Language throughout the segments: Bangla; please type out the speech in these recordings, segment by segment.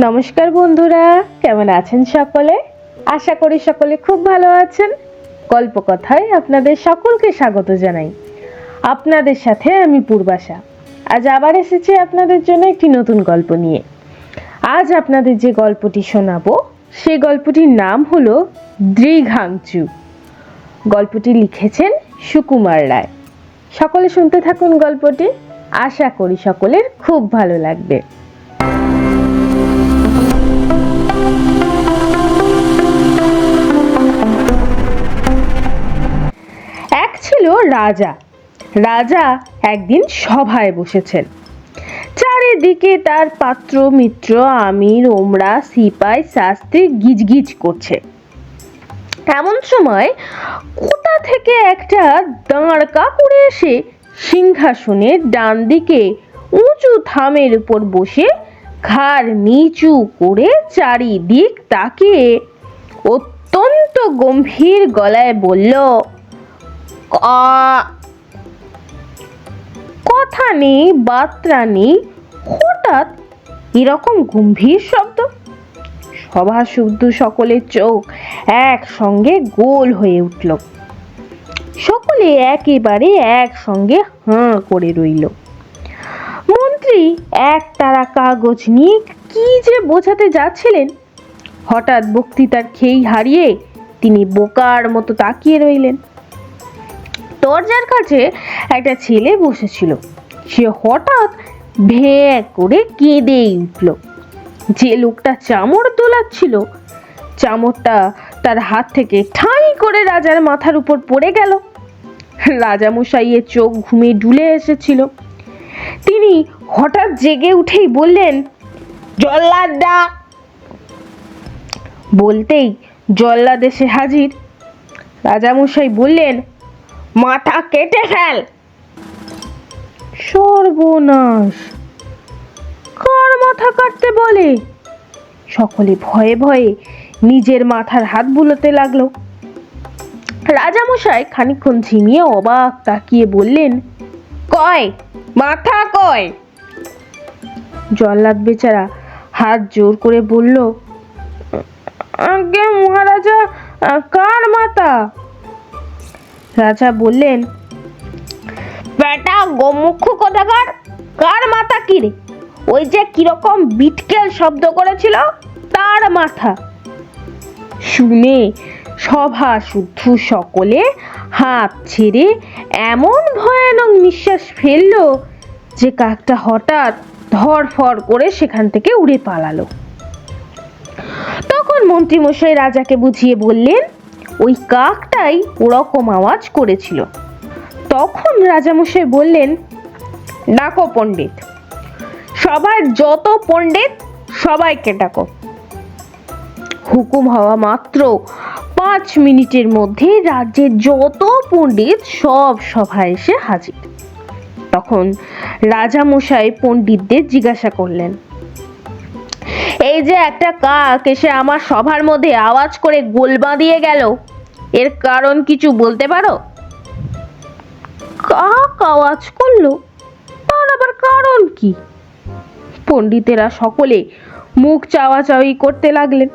নমস্কার বন্ধুরা, কেমন আছেন সকলে? আশা করি সকলে খুব ভালো আছেন। গল্প কথায় আপনাদের সকলকে স্বাগত জানাই। আপনাদের সাথে আমি পূর্বাশা। আজ আবার এসেছি আপনাদের জন্য একটি নতুন গল্প নিয়ে। আজ আপনাদের যে গল্পটি শোনাবো, সেই গল্পটির নাম হলো দৃঘাংচু। গল্পটি লিখেছেন সুকুমার রায়। সকলে শুনতে থাকুন গল্পটি। আশা করি সকলের খুব ভালো লাগবে। রাজা। রাজা একদিন সভায় বসেছেন। চারিদিকে তার পাত্র মিত্র, আমির ওমরা সিপাই, শাস্ত্রী গিজগিজ করছে। এমন সময় কোথা থেকে একটা দাঁড়কা করে এসে সিংহাসনের ডান দিকে উঁচু থামের উপর বসে ঘাড় নিচু করে চারিদিক তাকিয়ে অত্যন্ত গম্ভীর গলায় বলল "ক- কথা নেই, বার্তা নেই, হঠাৎ এরকম গম্ভীর শব্দ। সভা শুদ্ধ সকলের চোখ একসঙ্গে গোল হয়ে উঠল। সকলে একেবারে একসঙ্গে হাঁ করে রইল। মন্ত্রী, এক তারা কাগজ নিয়ে কি যে বোঝাতে যাচ্ছিলেন? হঠাৎ বক্তৃতার খেই হারিয়ে তিনি বোকার মতো তাকিয়ে রইলেন। দরজার কাছে একটা ছেলে বসেছিল। সে হঠাৎ ভ্যাঁ করে কেঁদে উঠল। যে লোকটা চামড় দোলাচ্ছিল চামড়টা তার হাত থেকে ঠাঁই করে রাজার মাথার উপর পড়ে গেল। রাজামশাইয়ের চোখ ঘুমে ডুলে এসেছিল। তিনি হঠাৎ জেগে উঠেই বললেন, জল্লাদ! বলতেই জল্লাদ এসে হাজির। রাজামশাই বললেন মাথা কেটে ফেল। সর্বনাশ। কার মাথা কাটতে বলে? সকলে ভয়ে ভয়ে নিজের মাথার হাত বুলোতে লাগল। রাজামশাই খানিকক্ষণ ঝিমিয়ে অবাক তাকিয়ে বললেন, কয়, মাথা কয়? জল্লাদ বেচারা হাত জোর করে বলল আগে মহারাজা কার মাথা? রাজা বললেন, বেটা, গোমুখ কোথাকার? কার মাথা কি রে? ওই যে কীরকম বিটকেল শব্দ করেছিল, তার মাথা। শুনে সভা শুদ্ধ সকলে হাত ছেড়ে এমন ভয়ানক নিঃশ্বাস ফেলল যে কাকটা হঠাৎ ধরফর করে সেখান থেকে উড়ে পালালো। তখন মন্ত্রীমশাই রাজাকে বুঝিয়ে বললেন ওই কাকটাই ওরকম আওয়াজ করেছিল। তখন রাজামশাই বললেন, ডাকো পণ্ডিত। সবার যত পণ্ডিত, সবাইকে ডাকো। হুকুম হওয়া মাত্র পাঁচ মিনিটের মধ্যে রাজ্যের যত পণ্ডিত সব সভায় এসে হাজির। তখন রাজামশাই পণ্ডিতদের জিজ্ঞাসা করলেন এই যে একটা কাক এসে আমার সভার মধ্যে আওয়াজ করে গোল বাঁধিয়ে গেল। এর কারণ কিছু বলতে পারো? কাক আওয়াজ করল তার আবার কারণ কি? পণ্ডিতেরা সকলে মুখ চাওয়াচাওয়ি করতে লাগলেন।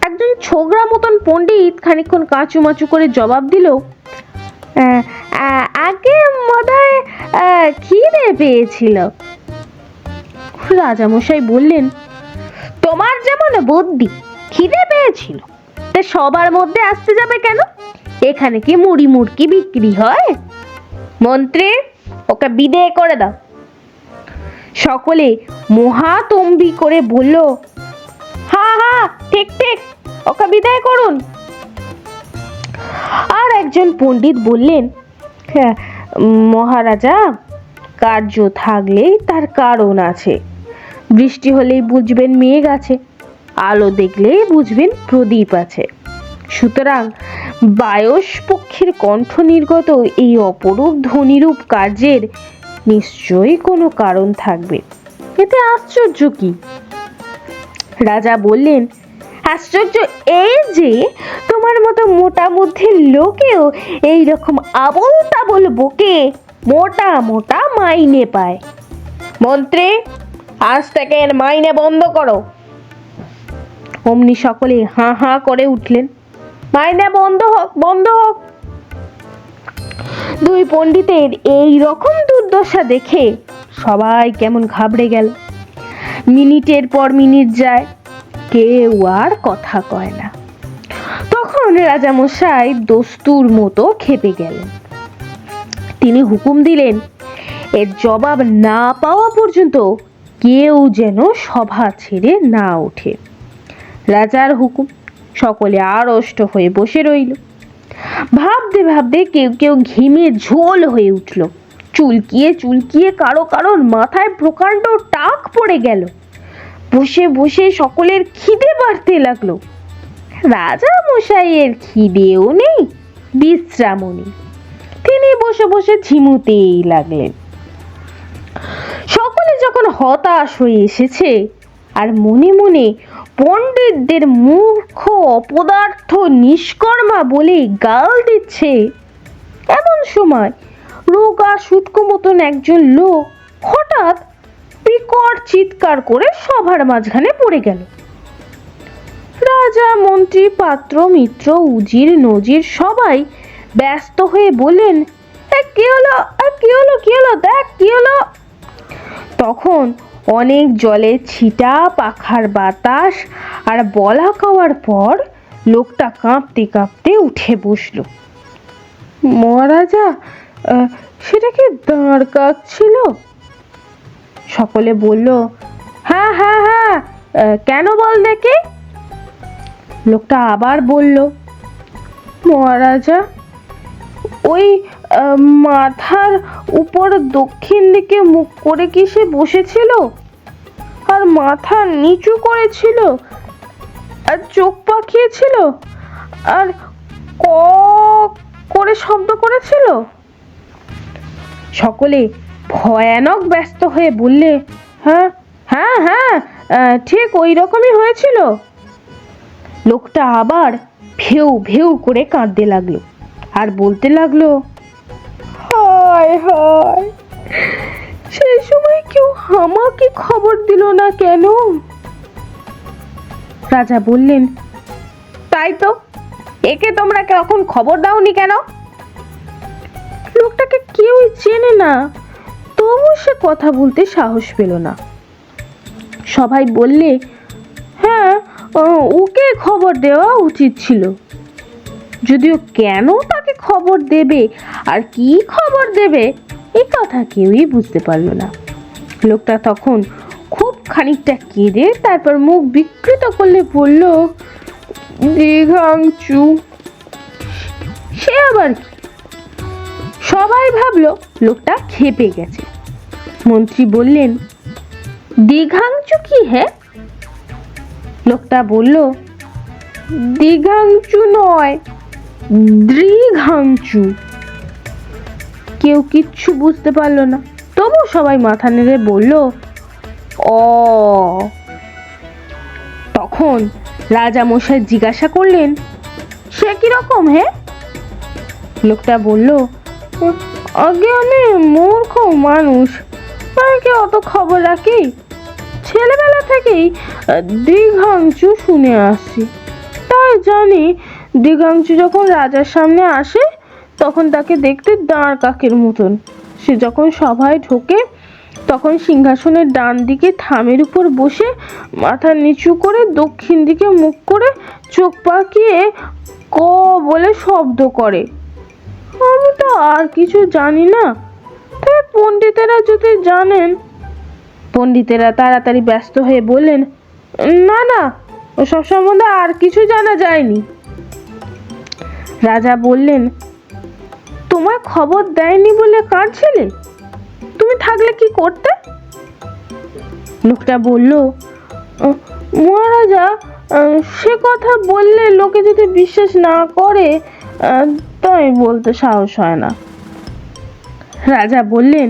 একজন ছোকরা মতন পণ্ডিত খানিকক্ষণ কাঁচুমাচু করে জবাব দিল "আহ, আহ, আগে বোধহয় খিদে পেয়েছিল। রাজামশাই বললেন তোমার যেমন বুদ্ধি খিদে পেয়েছিল। তা সবার মধ্যে আসতে যাবে কেন? এখানে কি মুড়ি মুড়কি বিক্রি হয়? মন্ত্রী ওকে বিদেয় করে দাও। সকলে মহাতম্বি করে বলল হা হ্যাঁ ঠিক ঠিক ওকে বিদায় করুন। আর একজন পণ্ডিত বললেন "হ্যাঁ, মহারাজা কার্য থাকলেই তার কারণ আছে। বৃষ্টি হলেই বুঝবেন মেঘ আছে, আলো দেখলেই বুঝবেন প্রদীপ আছে। সুতরাং বায়স পক্ষের কণ্ঠ নির্গত এই অপরূপ ধ্বনিরূপ কার্যের নিশ্চয়ই কোনো কারণ থাকবে। এতে আশ্চর্য কি? রাজা বললেন, আশ্চর্য এই যে তোমার মতো মোটা মধ্যে লোকেও এই রকম আবল তাবল বকে মোটা মোটা মাইনে পায়। মন্ত্রী আজ থেকে এর মাইনে বন্ধ করো। অমনি সকলে হাঁ হাঁ করে উঠলেন। মাইনে বন্ধ হোক বন্ধ হোক। দুই পণ্ডিতের এই রকম দুর্দশা দেখে সবাই কেমন ঘাবড়ে গেল। মিনিটের পর মিনিট যায়, কেউ আর কথা কয় না। তখন রাজামশাই দস্তুর মতো খেপে গেলেন। তিনি হুকুম দিলেন, এর জবাব না পাওয়া পর্যন্ত কেউ যেন সভা ছেড়ে না ওঠে। রাজার হুকুম, সকলে আড়ষ্ট হয়ে বসে রইল। ভাবতে ভাবতে কেউ কেউ ঘিমে ঝোল হয়ে উঠল। চুলকিয়ে চুলকিয়ে কারও কারোর মাথায় প্রকাণ্ড টাক পড়ে গেল। বসে বসে সকলের খিদে বাড়তে লাগল। রাজা মশাইয়ের খিদেও নেই, বিশ্রামও নেই। তিনি বসে বসে ঝিমুতেই লাগলেন। যখন হতাশ হয়ে এসেছে আর মনে মনে পণ্ডিতদের মূর্খ অপদার্থ নিষ্কর্মা বলে গাল দিচ্ছে এমন সময় রোগা শুটকো মতন একজন লোক হঠাৎ বিকট চিৎকার করে সভার মাঝখানে পড়ে গেল। রাজা মন্ত্রী পাত্র মিত্র উজির নজির সবাই ব্যস্ত হয়ে বললেন "এ, কি হলো? কি হলো? কি হলো? দেখ কি হলো? তখন অনেক জলে ছিটা, পাখার বাতাস আর বলা খাওয়ার পর লোকটা কাঁপতে কাঁপতে উঠে বসল। মহারাজা সেটা কি দাঁড় কাঁপছিল সকলে বলল হ্যাঁ হ্যাঁ হ্যাঁ কেন বল দেখি? লোকটা আবার বলল, মহারাজা ওই মাথার উপর দক্ষিণ দিকে মুখ করে কি সে বসেছিল? আর মাথা নিচু করেছিল? আর চোখ পাকিয়েছিল? আর ক করে শব্দ করেছিল? সকলে ভয়ানক ব্যস্ত হয়ে বললে হ্যাঁ হ্যাঁ হ্যাঁ ঠিক ওই রকমই হয়েছিল। লোকটা আবার ভেউ ভেউ করে কাঁদতে লাগল। আর বলতে লাগল, হায় হায়, সেই সময় কেউ আমাকে খবর দিল না কেন? রাজা বললেন, তাই তো, একে তোমরা কখন খবর দাওনি কেন? লোকটাকে কেউই চেনে না তবু সে কথা বলতে সাহস পেল না। সবাই বললে হ্যাঁ ওকে খবর দেওয়া উচিত ছিল। যদিও কেন তাকে খবর দেবে? আর কি খবর দেবে? এ কথা কেউই বুঝতে পারল না। লোকটা তখন খুব খানিকটা কেঁদে তারপর মুখ বিকৃত করলে বলল দীঘাংচু সে আবার কি? সবাই ভাবলো লোকটা খেপে গেছে। মন্ত্রী বললেন দীঘাংচু কি হ্যাঁ? লোকটা বলল দীঘাংচু নয়। দৃঘাংচু কেউ কিচ্ছু বুঝতে পারল না। তবু সবাই মাথা নেড়ে বলল, অ। তখন রাজা মশাই জিজ্ঞাসা করলেন, সে কীরকম হে? লোকটা বলল, আগে আমি মূর্খ মানুষ তাকে অত খবর রাখি? ছেলেবেলা থেকেই দীঘাংচু শুনে আসছি তাই জানি দীঘাংচু যখন রাজার সামনে আসে, তখন তাকে দেখতে দাঁড় কাকের মতন। সে যখন সভায় ঢোকে, তখন সিংহাসনের ডান দিকে থামের উপর বসে মাথা নিচু করে দক্ষিণ দিকে মুখ করে চোখ পাকিয়ে ক বলে শব্দ করে। আমি তো আর কিছু জানি না। তবে পণ্ডিতেরা যদি জানেন। পণ্ডিতেরা তাড়াতাড়ি ব্যস্ত হয়ে বললেন, না না ওসব সম্বন্ধে আর কিছু জানা যায়নি। রাজা বললেন তোমার খবর দেয়নি বলে কাঁদছিলে তুমি থাকলে কি করতে? লোকটা বলল মহারাজা সে কথা বললে লোকে যদি বিশ্বাস না করে তাই বলতে সাহস হয় না। রাজা বললেন,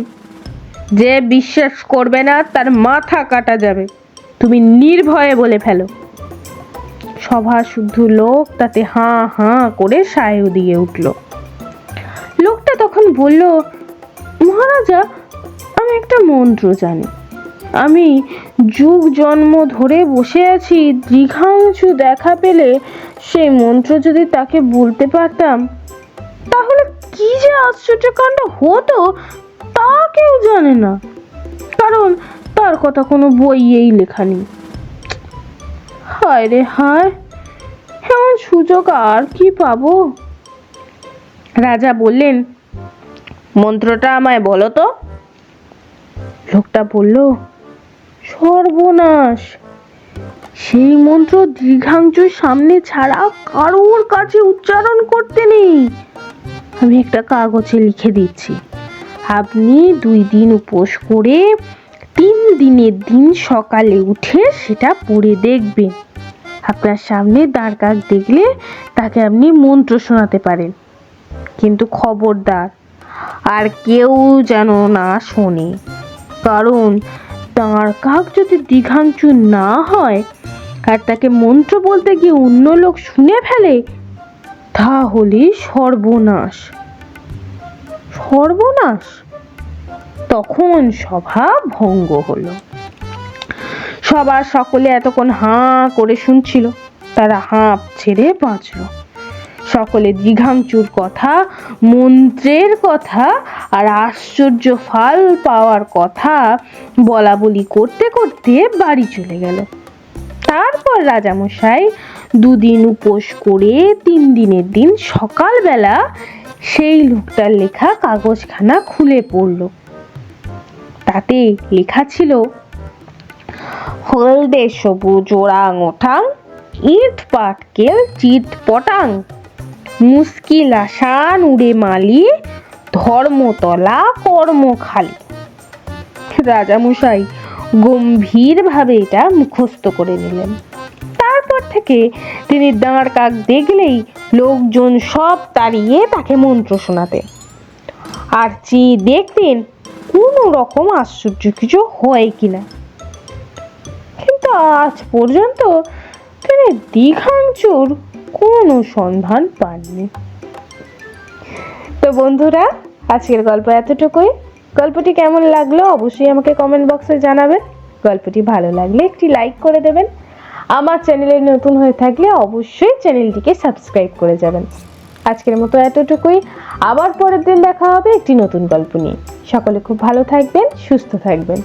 যে বিশ্বাস করবে না, তার মাথা কাটা যাবে। তুমি নির্ভয়ে বলে ফেলো। সভা শুদ্ধ লোক তাতে হাঁ হাঁ করে সায়ু দিয়ে উঠল। লোকটা তখন বলল, মহারাজা, আমি একটা মন্ত্র জানি। আমি যুগ জন্ম ধরে বসে আছি দীঘাংশু দেখা পেলে সেই মন্ত্র যদি তাকে বলতে পারতাম, তাহলে কি যে আশ্চর্যকাণ্ড হতো তা কেউ জানে না। কারণ তার কথা কোনো বইয়েই লেখা নেই। হায় রে হায়, এমন সুযোগ আর কি পাবো? রাজা বললেন, মন্ত্রটা আমায় বলো তো। লোকটা বলল, সর্বনাশ, সেই মন্ত্র দীর্ঘাংশুর সামনে ছাড়া কারোর কাছে উচ্চারণ করতে নেই। আমি একটা কাগজে লিখে দিচ্ছি। আপনি দুই দিন উপোস করে তিন দিনের দিন সকালে উঠে সেটা পড়ে দেখবেন। আপনার সামনে দাঁড় কাক দেখলে তাকে আপনি মন্ত্র শোনাতে পারেন। কিন্তু খবরদার, আর কেউ যেন না শোনে। কারণ দাঁড় কাক যদি দীঘাংচু না হয়, আর তাকে মন্ত্র বলতে গিয়ে অন্য লোক শুনে ফেলে, তাহলে সর্বনাশ। সর্বনাশ? তখন সভা ভঙ্গ হলো। সবার সকলে এতক্ষণ হাঁ করে শুনছিল, তারা হাঁপ ছেড়ে বাঁচল। সকলে দীঘাংচুর কথা, মন্ত্রের কথা আর আশ্চর্য ফল পাওয়ার কথা বলা বলি করতে করতে বাড়ি চলে গেল। তারপর রাজামশাই দুদিন উপোস করে তিন দিনের দিন সকালবেলা সেই লোকটার লেখা কাগজখানা খুলে পড়ল। তাতে লেখা ছিল, হলদে সবুজ ওরাং ওঠাং, ইট পাটকেল চিট পটাং, মুশকিল আসান উড়ে মালি, ধর্মতলা কর্ম খালি। রাজামশাই গম্ভীরভাবে এটা মুখস্থ করে নিলেন। তারপর থেকে তিনি দাঁড় কাক দেখলেই লোকজন সব তাড়িয়ে তাকে মন্ত্র শোনাতে। আর চেয়ে দেখতেন কোনো রকম আশ্চর্য কিছু হয় কিনা। কিন্তু আজ পর্যন্ত তিনি দীঘাংচুর কোনো সন্ধান পাননি। তো বন্ধুরা, আজকের গল্প এতটুকুই। গল্পটি কেমন লাগল অবশ্যই আমাকে কমেন্ট বক্সে জানাবেন। গল্পটি ভালো লাগলে একটি লাইক করে দেবেন। আমার চ্যানেলে নতুন হয়ে থাকলে অবশ্যই চ্যানেলটিকে সাবস্ক্রাইব করে যাবেন। আজকের মতো এতটুকুই। আবার পরের দিন দেখা হবে একটি নতুন গল্প নিয়ে। সকলে খুব ভালো থাকবেন, সুস্থ থাকবেন।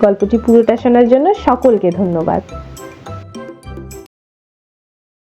গল্পটি পুরোটা শোনার জন্য সকলকে ধন্যবাদ।